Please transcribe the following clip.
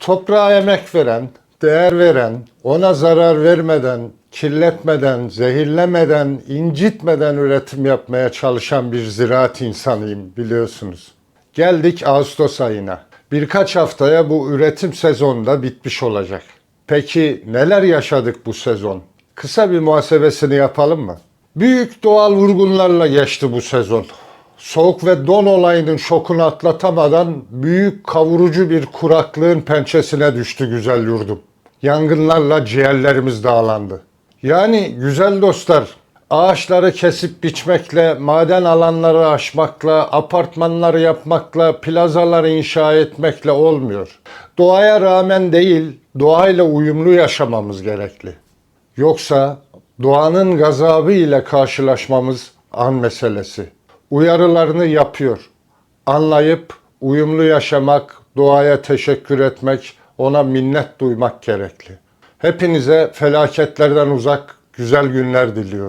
Toprağa emek veren, değer veren, ona zarar vermeden, kirletmeden, zehirlemeden, incitmeden üretim yapmaya çalışan bir ziraat insanıyım biliyorsunuz. Geldik Ağustos ayına. Birkaç haftaya bu üretim sezonu da bitmiş olacak. Peki neler yaşadık bu sezon? Kısa bir muhasebesini yapalım mı? Büyük doğal vurgunlarla geçti bu sezon. Soğuk ve don olayının şokunu atlatamadan büyük kavurucu bir kuraklığın pençesine düştü güzel yurdum. Yangınlarla ciğerlerimiz dağlandı. Yani güzel dostlar, ağaçları kesip biçmekle, maden alanları aşmakla, apartmanları yapmakla, plazaları inşa etmekle olmuyor. Doğaya rağmen değil, doğayla uyumlu yaşamamız gerekli. Yoksa doğanın gazabı ile karşılaşmamız an meselesi. Uyarılarını yapıyor. Anlayıp uyumlu yaşamak, doğaya teşekkür etmek, ona minnet duymak gerekli. Hepinize felaketlerden uzak güzel günler diliyorum.